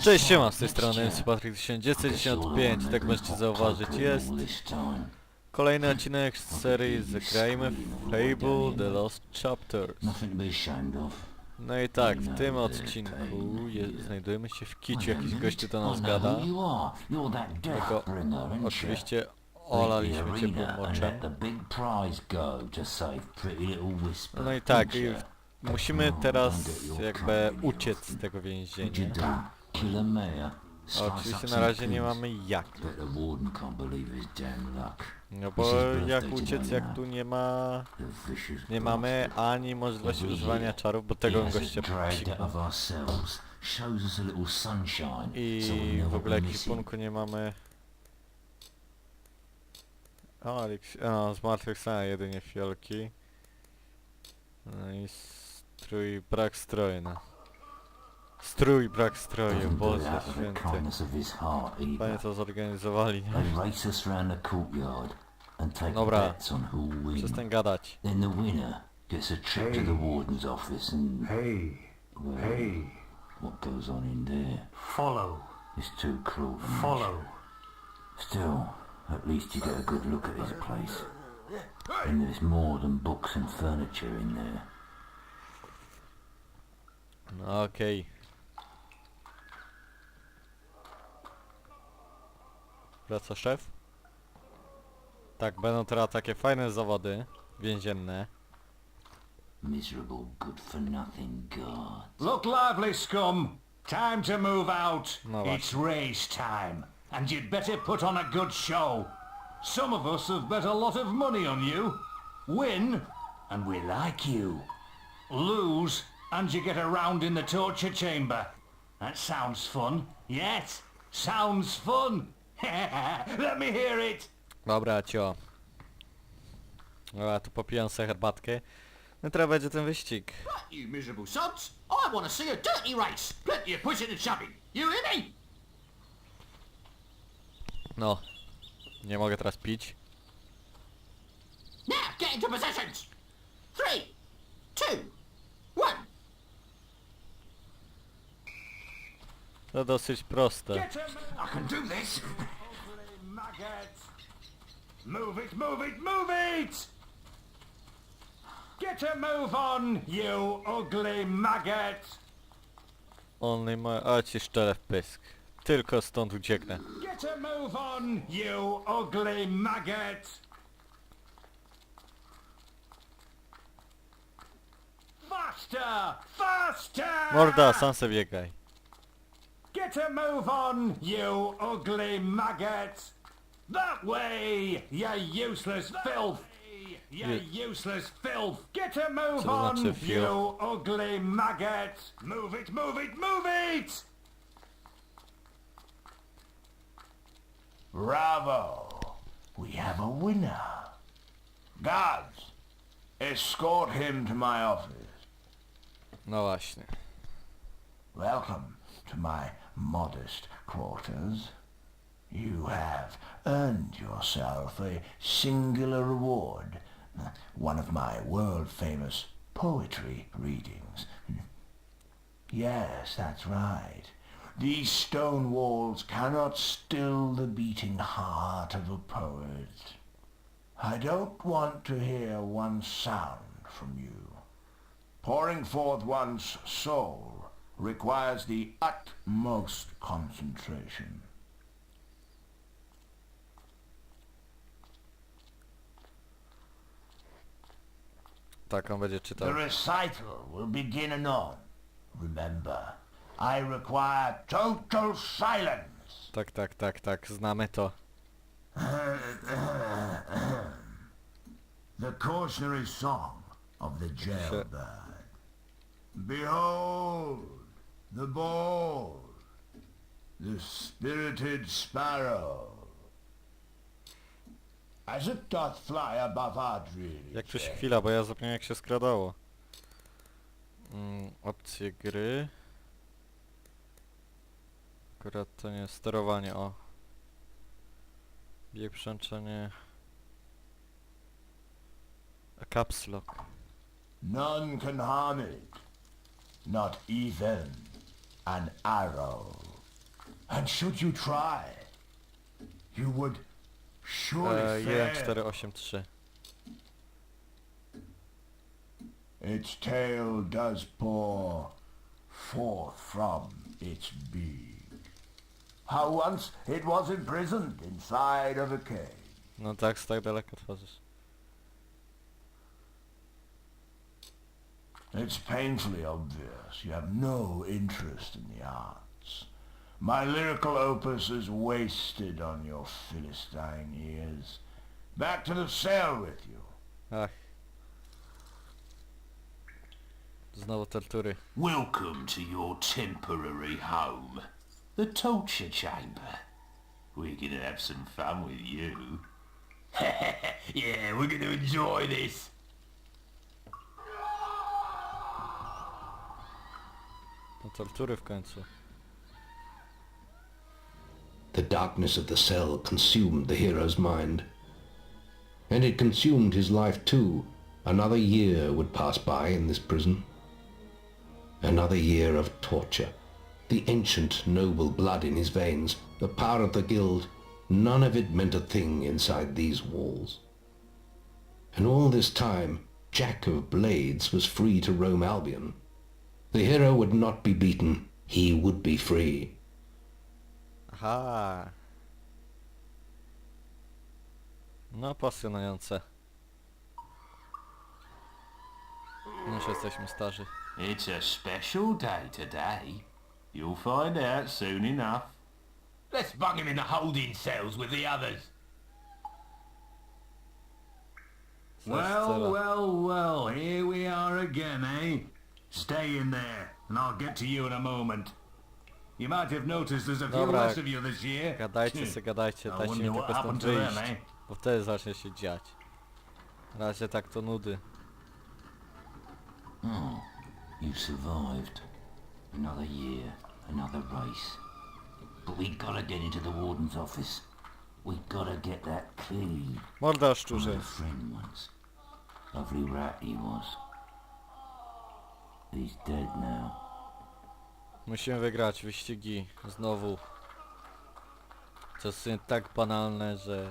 Cześć, siema, z tej strony MC Patryk 1995, tak możecie zauważyć, jest kolejny odcinek z serii Zagrajmy w Fable The Lost Chapters. No i tak, w tym odcinku je, znajdujemy się w kiciu, jakiś gościu do nas gada. Tylko oczywiście olaliśmy cię pomoczem. No i tak, i musimy teraz jakby uciec z tego więzienia. A Oczywiście na razie nie mamy jak. Bet the warden can't believe his damn luck. No bo jak uciec, jak tu nie ma... The vicious Nie mamy ani możliwości używania czarów, bo tego gościa psiknął. out of ourselves. Shows us a little sunshine. so I w ogóle be missing. ekwipunku nie mamy... O, Alex... O, zmartwychwstania jedynie fiolki. No i strój, brak stroju, no. Strój, brak stroju, Doesn't do it Boże out of the święty. kindness of his heart Panie either. to zorganizowali. They race us round the courtyard and take Dobra. bets on who'll. Przestań gadać. Then the winner gets a trip to the warden's office and Hey, well, hey, what goes on in there follow, is too cruel to mention. follow. Still, at least you get a good look at this place. And there's more than books and furniture in there. No Wraca szef? Tak, będą teraz takie fajne zawody więzienne. Miserable, good for nothing god. Look lively, scum. Time to move out. No it's race time. And you'd better put on a good show. Some of us have bet a lot of money on you. Win, and we like you. Lose, and you get a round in the torture chamber. That sounds fun. Yes, sounds fun. Let me hear it. Dobra, cio. Dobra, tu popijam sobie herbatkę. No teraz będzie ten wyścig. You miserable sods! I want to see a dirty race! Plenty of pushing and shoving! You hear me? No. Nie mogę teraz pić. Now, get into positions! Three, two, one! To dosyć proste. I can do this! maggot. Move it, move it, move it! Get a move on, you ugly maggot! Only ma... A ci szczelę w pysk. Tylko stąd ucieknę. Get a move on, you ugly maggot! Faster! Faster! Morda, sam se biegaj. Get a move on, you ugly maggot! That way, you useless filth! You Ye- useless filth! Get a move Co to on, znaczy you ugly maggot! Move it, move it, move it! Bravo! We have a winner. Guards, escort him to my office. No właśnie. Welcome to my modest quarters. You have earned yourself a singular reward. One of my world-famous poetry readings. Yes, that's right. These stone walls cannot still the beating heart of a poet. I don't want to hear one sound from you. Pouring forth one's soul requires the utmost concentration. Tak on będzie czytał. The recital will begin anon. Remember, I require total silence. Tak, tak, tak, tak. Znamy to. The cautionary song of the jailbird. Behold, the bold, the spirited sparrow. As it doth fly above our dreary Jak shade. chwila, bo ja zapomniałem jak się skradało. Mm, opcje gry. Akurat to nie sterowanie, o. Bieg przęczenie. A caps lock. None can harm it, not even an arrow. And should you try, you would surely uh, E, fare 1483. Its tail does pour forth from its beak. How once it was imprisoned inside of a cave. No tak, z tak daleko tworzysz. It's painfully obvious you have no interest in the arts. My lyrical opus is wasted on your Philistine ears. Back to the cell with you. Ach. Znowu tortury. Welcome to your temporary home, the torture chamber. We're gonna have some fun with you. yeah, we're gonna enjoy this. No tortury w końcu. The darkness of the cell consumed the hero's mind. And it consumed his life too. Another year would pass by in this prison. Another year of torture. The ancient noble blood in his veins, the power of the guild, none of it meant a thing inside these walls. And all this time, Jack of Blades was free to roam Albion. The hero would not be beaten. He would be free. Aha. No pasjonujące. Już jesteśmy starzy. It's a special day today. You'll find out soon enough. Let's bung him in the holding cells with the others. Well, Scena. well, well, here we are again, eh? Stay in there, and I'll get to you in a moment. You might have noticed there's a few Dobra, less of you this year. Gadajcie se, gadajcie, I dajcie mi wonder what tylko happened stąd to them, wyjść. eh? Bo wtedy zacznie się dziać. Na razie tak to nudy. You survived. Another year, another race. But we gotta get into the warden's office. We gotta get that key. Morda I had szczurze. friend once. Lovely rat he was. He's dead now. Musimy wygrać wyścigi znowu. To jest tak banalne, że...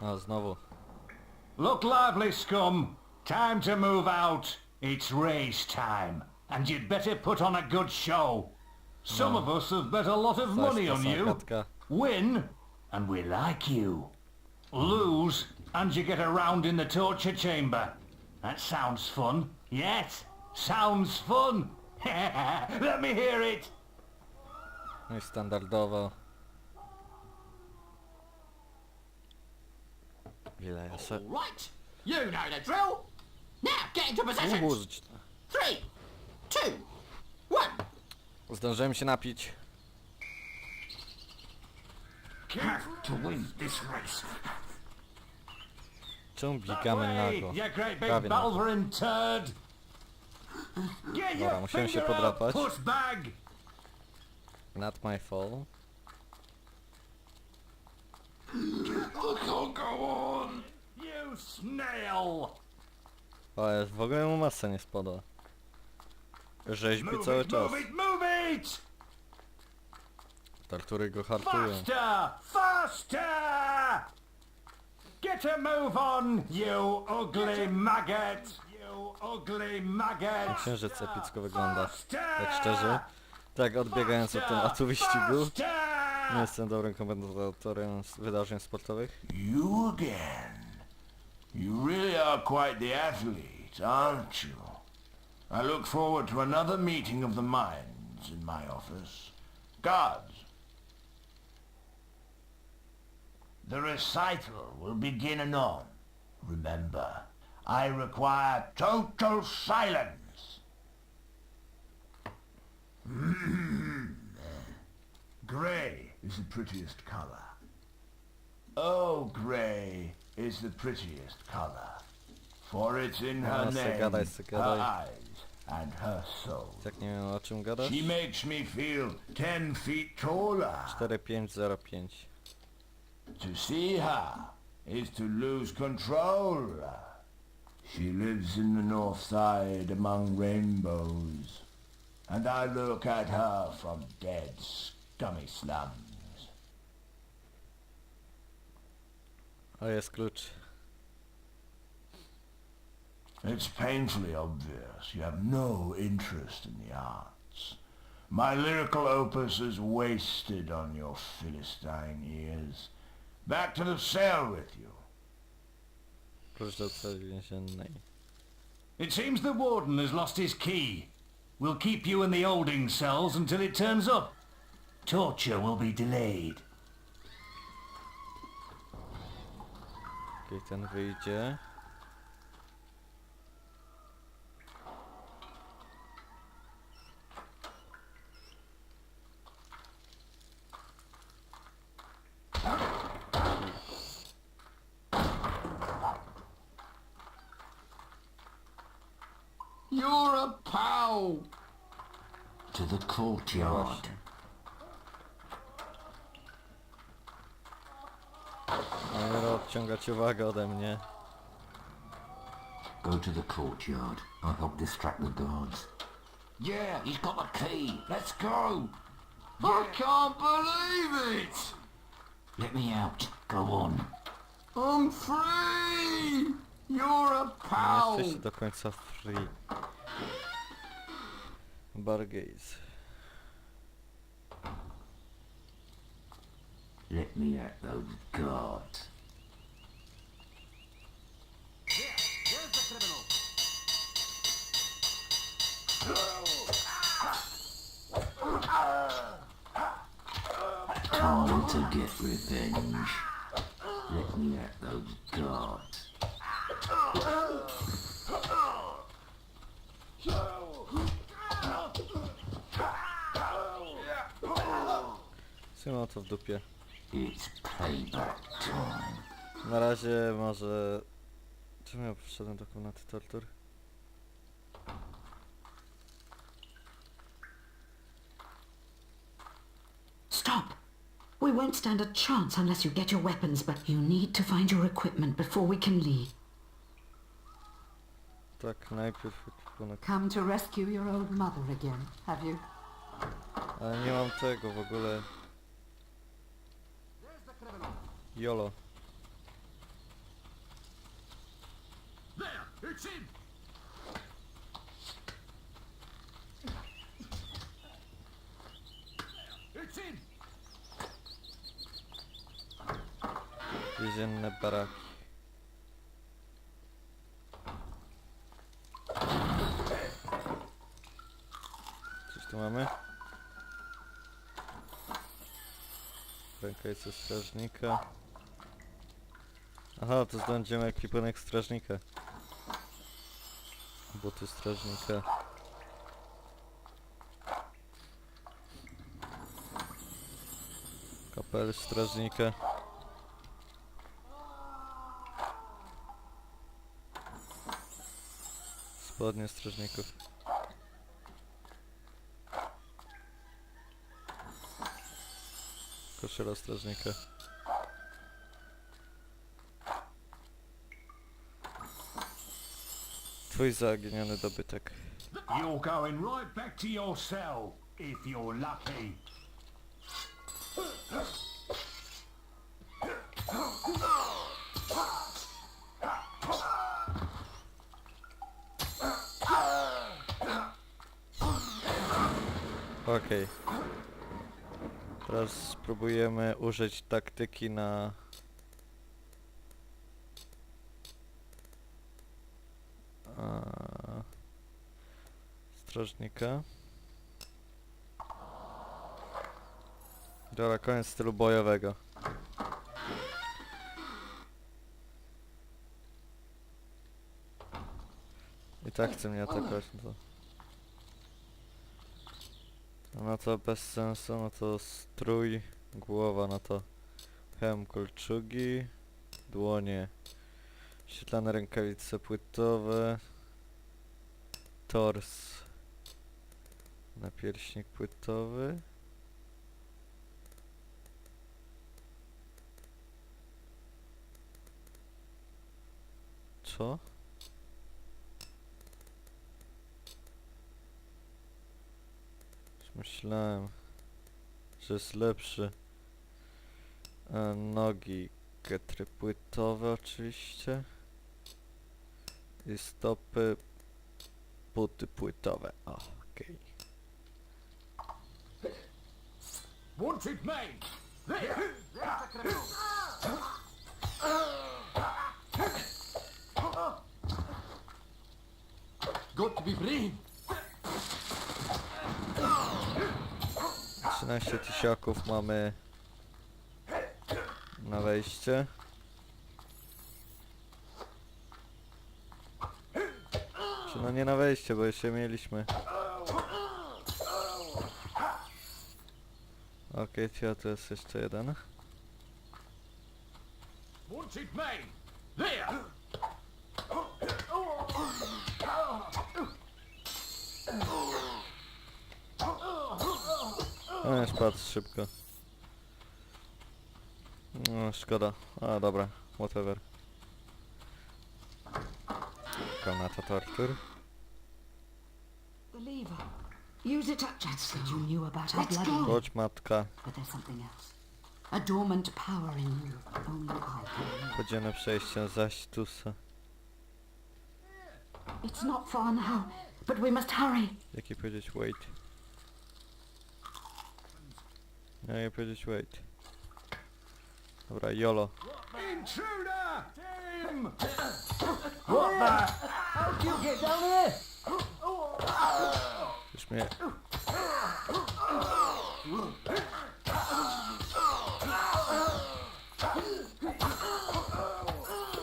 A znowu. Look lively, scum. Time to move out. It's race time. And you'd better put on a good show. Some of us have bet a lot of money on you. Win, and we like you. Lose, and you get a round in the torture chamber. That sounds fun. Yes, sounds fun. Let me hear it. No i standardowo. Ile ja se... Right. You know the drill. Now get into positions. Użyć. Three, two, one. Zdążyłem się napić. Have to win this race. Czemu biegamy nago? you great big Prawie nago. Turd. Dobra, musiałem się podrapać. Not my fault. You snail. O, ja w ogóle mu masa nie spada. Rzeźbi Move cały it, czas. move it, move it! Tartury go hartują. Faster! Faster! Get a move on, you ugly maggot! Księżyc epicko wygląda. Tak szczerze. Tak odbiegając od tematu wyścigu. Nie jestem dobrym komentatorem wydarzeń sportowych. You again. You really are quite the athlete, aren't you? I look forward to another meeting of the minds in my office. Guards. The recital will begin anon. Remember, I require total silence. Mm-hmm. Grey is the prettiest color. Oh, grey is the prettiest color. For it's in her ah, No, name, gadaj, se her eyes, and her soul. Jak nie wiem o czym gadasz? She makes me feel ten feet taller. 4505. To see her is to lose control. She lives in the north side among rainbows. and I look at her from dead, scummy slums. Oh, o, jest klucz. It's painfully obvious you have no interest in the arts. My lyrical opus is wasted on your Philistine ears. Back to the cell with you. Klucz do celi więziennej. It seems the warden has lost his key. We'll keep you in the holding cells until it turns up. Torture will be delayed. Okej, ten wyjdzie. You're a pal. To the courtyard. Odciągać uwagę ode mnie. Go to the courtyard. I'll help distract the guards. Yeah, he's got the key. Let's go. I can't believe it. Let me out. Go on. I'm free. You're a Nie pal. jesteście do końca free. Bargaze. Let me at those guards. Time to get revenge. Let me at those oh guards. Trzymam to w dupie. It's payback time. Na razie może... Czemu ja wszedłem do komnaty tortur? Stop! We won't stand a chance unless you get your weapons, but you need to find your equipment before we can leave. Tak, najpierw ekwipunek. Come to rescue your old mother again, have you? Ale nie mam tego w ogóle. Jolo. Więzienne baraki. Coś tu mamy? Rękawice strażnika. Aha, to zdążymy ekwipunek strażnika. Buty strażnika. Kapel strażnika. Spodnie strażników. Koszula strażnika. Twój zaginiony dobytek. You're going right back to your cell, if you're lucky. Okej. Teraz spróbujemy użyć taktyki na... A... Strażnika. Dobra, koniec stylu bojowego. I tak chce mnie atakować, no to... No to bez sensu, no to strój, głowa, no to hełm kolczugi, dłonie, świetlane rękawice płytowe, tors, napierśnik płytowy, co? Myślałem, że jest lepszy. E, nogi getry płytowe oczywiście. I stopy buty płytowe. Okej. Wanted main! Got to be brave. 13 tysiaków mamy na wejście. Czy no nie na wejście, bo jeszcze mieliśmy. Okej, okay, to jest jeszcze jeden. Wanted main! There! No, spadł szybko. No, szkoda. A, dobra, whatever. Kamnata tortur. The lever. Use it up. You knew about our Let's go. Chodź matka. But there's something else. A dormant power in you. Only I can. Podziemne przejście zaś tusa. It's not far now, but we must hurry. Jakie powiedzieć wait? No nie powiedzieć wait. Dobra, YOLO. Intruder! Tim! What the? How'd you get down here? Mnie...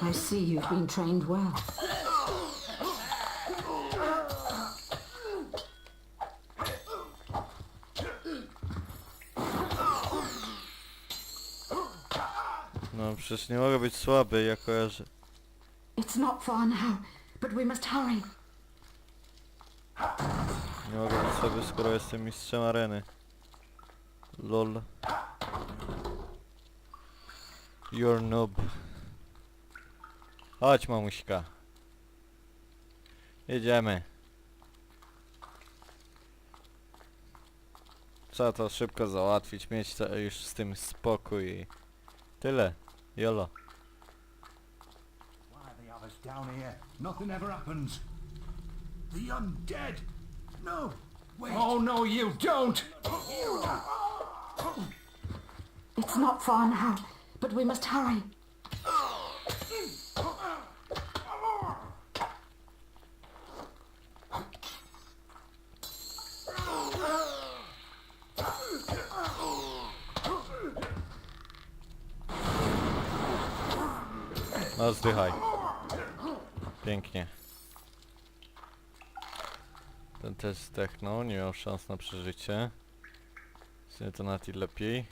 I see you've been trained well. No przecież nie mogę być słaby, ja kojarzę. It's not far now, but we must hurry. Nie mogę być słaby, skoro jestem mistrzem areny. LOL. You're noob. Chodź mamuśka. Jedziemy. Trzeba to szybko załatwić, mieć to już z tym spokój tyle. Jolo. Down here? Nothing ever happens. The undead! No! Wait! Oh no, you don't! It's not far now, but we must hurry. No zdychaj. Pięknie. Ten też zdechnął, nie miał szans na przeżycie. Jest to nawet i lepiej.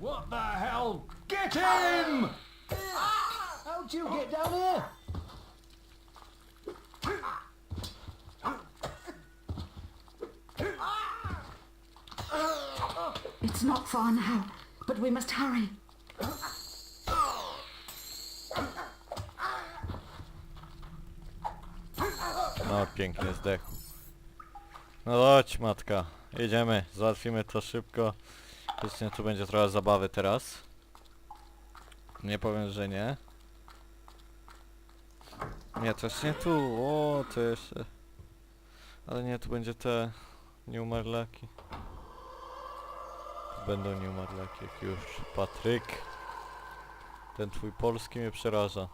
What the hell? Get him! How'd you get down here? It's not far now, but we must hurry. No pięknie zdechł. No chodź matka, jedziemy, załatwimy to szybko. Właśnie tu będzie trochę zabawy teraz. Nie powiem, że nie. Nie, też nie tu, o to jeszcze. Ale nie, tu będzie te nieumarlaki. Będą nieumarlaki, jak już. Patryk. Ten twój polski mnie przeraża.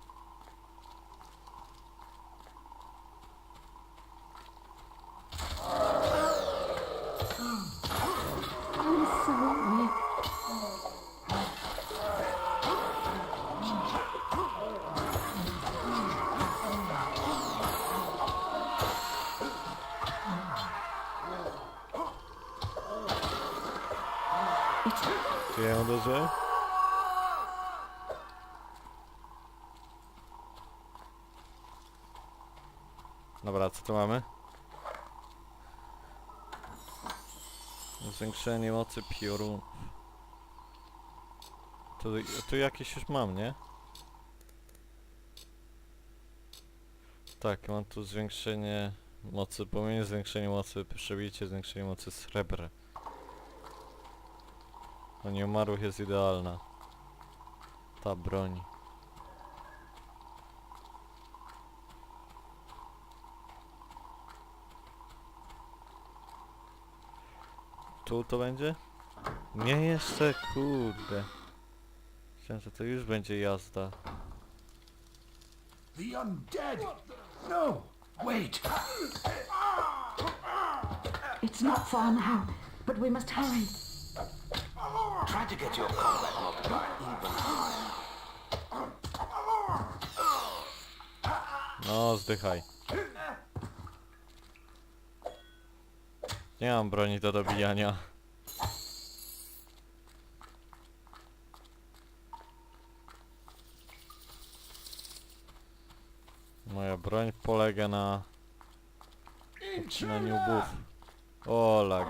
I'm sorry. It's Czy ja ją uderzyłem? Dobra, co tu mamy? Zwiększenie mocy piorun. Tu, tu jakieś już mam, nie? Tak, mam tu zwiększenie Mocy płomienie, zwiększenie mocy przebicie, zwiększenie mocy srebra. A nieumarłych jest idealna. Ta broń. Tu to będzie? Nie jeszcze, kurde. Myślałem, że to już będzie jazda. The undead! No! Wait! It's not far now, but we must hurry. Try to get your combat even higher. No, zdychaj. Nie mam broni do dobijania. Moja broń polega na odcinaniu buf. O, lag.